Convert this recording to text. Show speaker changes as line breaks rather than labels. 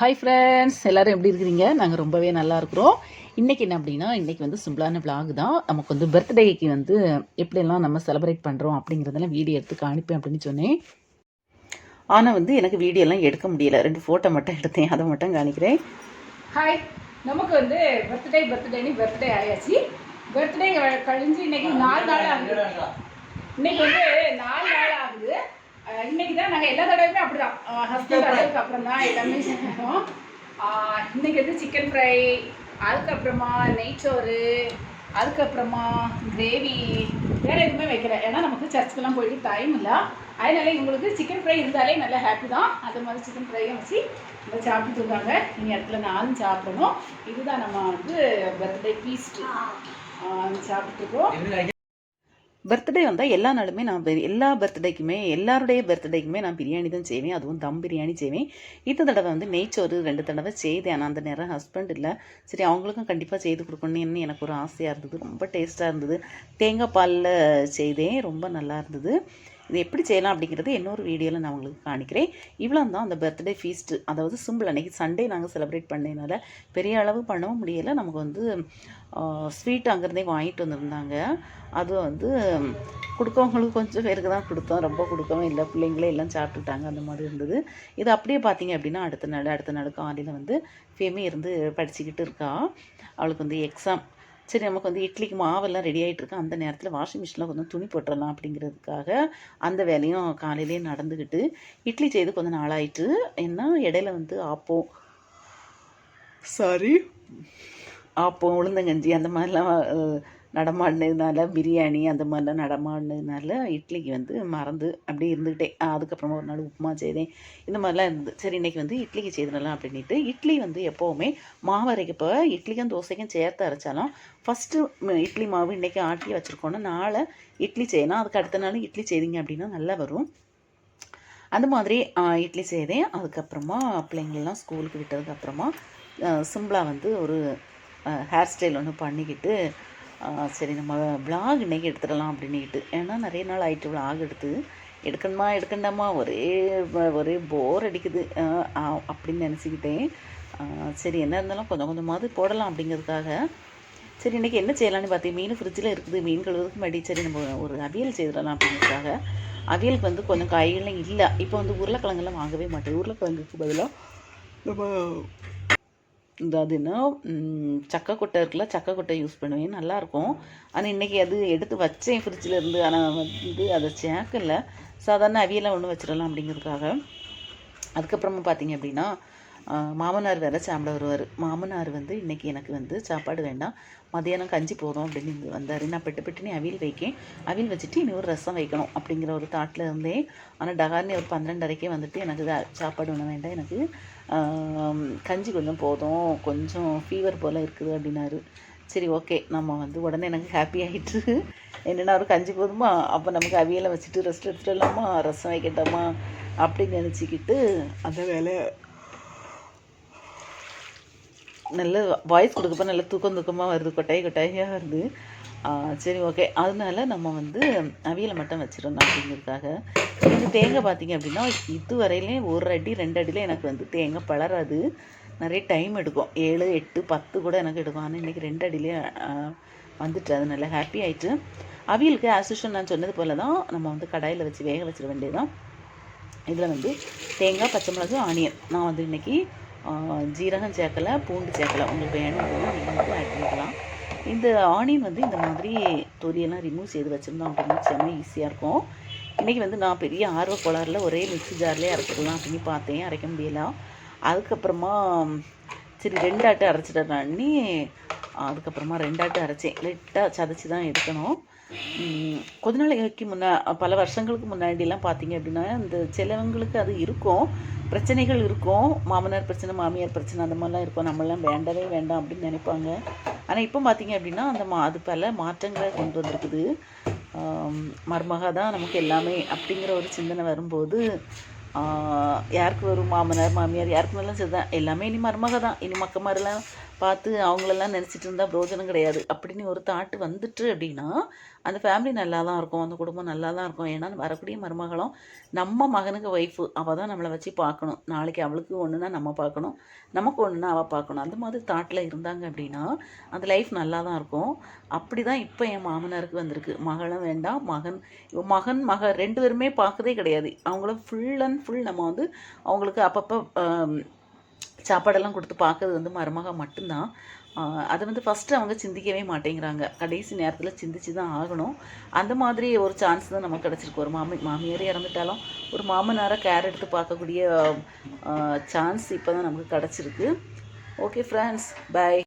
Hi friends எல்லாரும் எப்படி இருக்கிறீங்க? நாங்கள் ரொம்பவே நல்லா இருக்கிறோம். இன்றைக்கி என்ன அப்படின்னா இன்றைக்கி வந்து சிம்பிளான vlog தான். நமக்கு வந்து பர்த்டேக்கு வந்து எப்படியெல்லாம் நம்ம செலிப்ரேட் பண்ணுறோம் அப்படிங்கிறதெல்லாம் வீடியோ எடுத்து காணிப்பேன் அப்படின்னு சொன்னேன். ஆனால் வந்து எனக்கு வீடியோலாம் எடுக்க முடியல. ரெண்டு ஃபோட்டோ மட்டும் எடுத்தேன். அதை மட்டும் காணிக்கிறேன்
ஹாய் நமக்கு வந்து பர்த்டே பர்த்டேன்னு பர்த்டே ஆயாச்சு. பர்த்டே கழிஞ்சு இன்னைக்கு நாலு நாள் ஆகுது. இன்னைக்கு வந்து நாலு நாள் ஆகுது. இன்னைக்கு தான் நாங்கள் எல்லா தடவையுமே அப்படிதான். ஹஸ்பண்ட் அதுக்கு அப்புறம் தான் எல்லாமே செய்யணும் இன்னைக்கு வந்து சிக்கன் ஃப்ரை அதுக்கப்புறமா நெய்ச்சோறு அதுக்கப்புறமா கிரேவி வேற எதுவுமே வைக்கல. ஏன்னா நமக்கு சர்ச்சுக்கெல்லாம் போயிட்டு டைம் இல்லை. அதனால இவங்களுக்கு சிக்கன் ஃப்ரை இருந்தாலே நல்ல ஹாப்பி தான். அது மாதிரி சிக்கன் ஃப்ரையும் வச்சு நம்ம சாப்பிட்டு இருக்காங்க. இந்த இடத்துல நானும் சாப்பிடணும். இதுதான் நம்ம வந்து பர்த்டே ஃபீஸ்ட்டு சாப்பிட்டு இருக்கோம்.
பர்த்டே வந்தால் எல்லா நாளுமே நான் எல்லா பர்த்டேக்குமே எல்லாருடைய பர்த்டேக்குமே நான் பிரியாணி தான் செய்வேன். அதுவும் தம் பிரியாணி செய்வேன். இந்த தடவை வந்து நெய்ச்சோறு ரெண்டு தடவை செய்தேன். ஆனால் அந்த நேரம் ஹஸ்பண்ட் இல்லை. சரி அவங்களுக்கும் கண்டிப்பாக செய்து கொடுக்கணும்னு எனக்கு ஒரு ஆசையாக இருந்தது. ரொம்ப டேஸ்ட்டாக இருந்தது. தேங்காய் பாலில் செய்தேன். ரொம்ப நல்லா இருந்தது. இது எப்படி செய்யலாம் அப்படிங்கிறது இன்னொரு வீடியோவில் நான் உங்களுக்கு காணிக்கிறேன். இவ்வளோ தான் அந்த பர்த்டே ஃபீஸ்ட்டு அதாவது சிம்பிள் அன்றைக்கி சண்டே நாங்கள் செலிப்ரேட் பண்ணதுனால பெரிய அளவு பண்ணவும் முடியலை. நமக்கு வந்து ஸ்வீட் அங்கேருந்தே வாங்கிட்டு வந்திருந்தாங்க. அது வந்து கொடுக்கவங்களுக்கு கொஞ்சம் பேருக்கு தான் கொடுத்தோம். ரொம்ப கொடுக்கவும் இல்லை பிள்ளைங்களே எல்லாம் சாப்பிட்டுட்டாங்க. அந்த மாதிரி இருந்தது. இது அப்படியே பார்த்தீங்க அப்படின்னா அடுத்த நாள் அடுத்த நாள் காலையில் வந்து ஃபேமி இருந்து படிச்சுக்கிட்டு இருக்கா. அவளுக்கு வந்து எக்ஸாம் சரி நமக்கு வந்து இட்லிக்கு மாவெல்லாம் ரெடி ஆகிட்டு இருக்கு. அந்த நேரத்தில் வாஷிங் மிஷினில் கொஞ்சம் துணி போட்டுடலாம் அப்படிங்கிறதுக்காக அந்த வேலையும் காலையிலே நடந்துக்கிட்டு இட்லி செய்து கொஞ்சம் நாளாயிட்டு என்ன இடையில வந்து ஆப்பம் சாரி ஆப்பம் உளுந்தங்கஞ்சி அந்த மாதிரிலாம் நடமாடினதுனால பிரியாணி அந்த மாதிரிலாம் நடமாடினதுனால இட்லிக்கு வந்து மறந்து அப்படியே இருந்துக்கிட்டேன் அதுக்கப்புறமா ஒரு நாள் உப்புமா செய்தேன். இந்த மாதிரிலாம் இருந்தது. சரி இன்னைக்கு வந்து இட்லிக்கு செய்திடலாம் அப்படின்ட்டு இட்லி வந்து எப்போவுமே மாவு அரைக்கப்போ இட்லிக்கும் தோசைக்கும் சேர்த்து அரைச்சாலும் ஃபஸ்ட்டு இட்லி மாவு இன்றைக்கி ஆட்டி வச்சுருக்கோன்னா நாளை இட்லி செய்யணும் அதுக்கு அடுத்த நாள் இட்லி செய்தீங்க அப்படின்னா நல்லா வரும். அந்த மாதிரி இட்லி செய்தேன். அதுக்கப்புறமா பிள்ளைங்கள்லாம் ஸ்கூலுக்கு விட்டதுக்கப்புறமா சிம்பிளாக வந்து ஒரு ஹேர் ஸ்டைல் ஒன்று பண்ணிக்கிட்டு சரி நம்ம vlog இன்றைக்கி எடுத்துடலாம் அப்படின்னுக்கிட்டு ஏன்னா நிறைய நாள் ஆயிட்டு vlog எடுத்து எடுக்கணுமா எடுக்கண்டாமா? ஒரே ஒரே போர் அடிக்குது. ஆ, அப்படின்னு நினச்சிக்கிட்டேன். சரி என்ன இருந்தாலும் கொஞ்சம் கொஞ்சமாவது போடலாம் அப்படிங்கிறதுக்காக. சரி இன்றைக்கி என்ன செய்யலாம்னு பார்த்தேன் மீன் ஃப்ரிட்ஜில் இருக்குது மீன் கழுவுறதுக்கு முன்னாடி சரி நம்ம ஒரு அவியல் செய்திடலாம் அப்படிங்கிறதுக்காக. அவியலுக்கு வந்து கொஞ்சம் காய்கறிலாம் இல்லை. இப்போ வந்து உருளைக்கிழங்குலாம் வாங்கவே மாட்டேன். உருளைக்கிழங்குக்கு பதிலாக நம்ம இந்த அதுன்னா சக்கை கொட்டை இருக்குல்ல சக்கை கொட்டை யூஸ் பண்ணுவேன். நல்லாயிருக்கும். ஆனால் இன்றைக்கி அது எடுத்து வச்சேன் ஃப்ரிட்ஜில் இருந்து. ஆனால் வந்து அதை சேர்க்கல சாதாரண அவியெல்லாம் ஒன்று வச்சிடலாம் அப்படிங்கிறதுக்காக. அதுக்கப்புறமா பார்த்தீங்க அப்படின்னா மாமனார் வேறு சாப்பிட வருவார். மாமனார் வந்து இன்றைக்கி எனக்கு வந்து சாப்பாடு வேண்டாம். மதியானம் கஞ்சி போதும் அப்படின்னு வந்தார். நான் பெட்டு பெட்டுனே அவியல் வைக்கேன். அவியல் வச்சுட்டு இன்னொரு ரசம் வைக்கணும் அப்படிங்கிற ஒரு தாட்டில் இருந்தேன் ஆனால் டகார்னே ஒரு பன்னெண்டரைக்கே வந்துட்டு எனக்கு சாப்பாடு ஒன்று வேண்டாம். எனக்கு கஞ்சி கொஞ்சம் போதும். கொஞ்சம் ஃபீவர் போல் இருக்குது அப்படின்னாரு. சரி ஓகே நம்ம வந்து உடனே எனக்கு ஹாப்பி ஆகிட்டு என்னென்னா ஒரு கஞ்சி போதுமா? அப்போ நமக்கு அவியலை வச்சுட்டு ரெஸ்ட் எடுத்துடலாமா ரசம் வைக்கட்டாமா? அப்படின்னு நினச்சிக்கிட்டு அந்த வேலை நல்ல வாய்ஸ் கொடுக்கப்ப நல்ல தூக்கம் தூக்கமாக வருது கொட்டாய் கொட்டாயாக வருது. சரி ஓகே அதனால நம்ம வந்து அவியலை மட்டும் வச்சிடணும் அப்படிங்கிறதுக்காக. இந்த தேங்காய் பார்த்தீங்க அப்படின்னா இது வரையிலையும் ஒரு அடி ரெண்டு அடியில் எனக்கு வந்து தேங்காய் பளராது நிறைய டைம் எடுக்கும். ஏழு எட்டு பத்து கூட எனக்கு எடுக்கும். ஆனால் இன்றைக்கி ரெண்டு அடியிலே வந்துட்டு அது நல்லா ஹாப்பி ஆயிட்டு. அவியலுக்கு அசிஷன் நான் சொன்னது போல தான் நம்ம வந்து கடாயில் வச்சு வேக வச்சிட வேண்டியதுதான். இதில் வந்து தேங்காய் பச்சை மிளகு ஆனியன் நான் வந்து இன்றைக்கி ஜீரகம் சேர்க்கலை பூண்டு சேர்க்கலை. உங்களுக்கு வேணும் நீங்கள் வந்து ஆட் பண்ணிக்கலாம். இந்த ஆனியன் வந்து இந்த மாதிரி தொலியெல்லாம் ரிமூவ் செய்து வச்சுருந்தோம் அப்படின்னா செம்ம ஈஸியாக இருக்கும். இன்றைக்கி வந்து நான் பெரிய ஆர்வ கோளாறில் ஒரே மிக்ஸி ஜார்லேயே அரைச்சிடலாம் அப்படின்னு பார்த்தேன். அரைக்க முடியல. அதுக்கப்புறமா சரி ரெண்டு ஆட்டை அரைச்சிட்டேன் அண்ணி அதுக்கப்புறமா ரெண்டாட்டு அரைச்சேன் லைட்டாக சதைச்சி தான் எடுக்கணும். உம், கொஞ்ச நாளைக்கு முன்னா பல வருஷங்களுக்கு முன்னாடிலாம் பார்த்தீங்க அப்படின்னா இந்த சிலவங்களுக்கு அது இருக்கும். பிரச்சனைகள் இருக்கும். மாமனார் பிரச்சனை மாமியார் பிரச்சனை அந்த மாதிரிலாம் இருக்கும். நம்மளாம் வேண்டவே வேண்டாம் அப்படின்னு நினைப்பாங்க. ஆனால் இப்போ பார்த்தீங்க அப்படின்னா அந்த மா அது பல மாற்றங்களை கொண்டு வந்திருக்குது. ஆம், மருமக தான் நமக்கு எல்லாமே அப்படிங்கிற ஒரு சிந்தனை வரும்போது யாருக்கு வரும் மாமனார் மாமியார் யாருக்கு மேலாம் சரிதான் எல்லாமே இனி மருமக தான் இனி மக்க மாதிரிலாம் பார்த்து அவங்களெல்லாம் நினச்சிட்டு இருந்தால் பிரோஜனம் கிடையாது. அப்படின்னு ஒரு தாட்டு வந்துட்டு அப்படின்னா அந்த ஃபேமிலி நல்லா தான் இருக்கும். அந்த குடும்பம் நல்லா தான் இருக்கும். ஏன்னா வரக்கூடிய மருமகளும் நம்ம மகனுக்கு ஒய்ஃபு அவள் தான் நம்மளை வச்சு பார்க்கணும். நாளைக்கு அவளுக்கு ஒன்றுனா நம்ம பார்க்கணும். நமக்கு ஒன்றுனா அவள் பார்க்கணும். அந்த மாதிரி தாட்டில் இருந்தாங்க அப்படின்னா அந்த லைஃப் நல்லா தான் இருக்கும். அப்படி தான் இப்போ என் மாமனாருக்கு வந்திருக்கு. மகளும் வேண்டாம். மகன் மகன் மக ரெண்டு பேருமே பார்க்கதே கிடையாது. அவங்கள ஃபுல் அண்ட் ஃபுல் நம்ம வந்து அவங்களுக்கு அப்பப்போ சாப்பாடெல்லாம் கொடுத்து பார்க்கறது வந்து மருமக மட்டும்தான். அதை வந்து ஃபஸ்ட்டு அவங்க சிந்திக்கவே மாட்டேங்கிறாங்க. கடைசி நேரத்தில் சிந்திச்சு தான் ஆகணும். அந்த மாதிரி ஒரு சான்ஸ் தான் நமக்கு கிடச்சிருக்கு. ஒரு மாமி மாமியாரே இறந்துட்டாலும் ஒரு மாமனாரை கேர் எடுத்து பார்க்கக்கூடிய சான்ஸ் இப்போ தான் நமக்கு கிடச்சிருக்கு. Okay friends by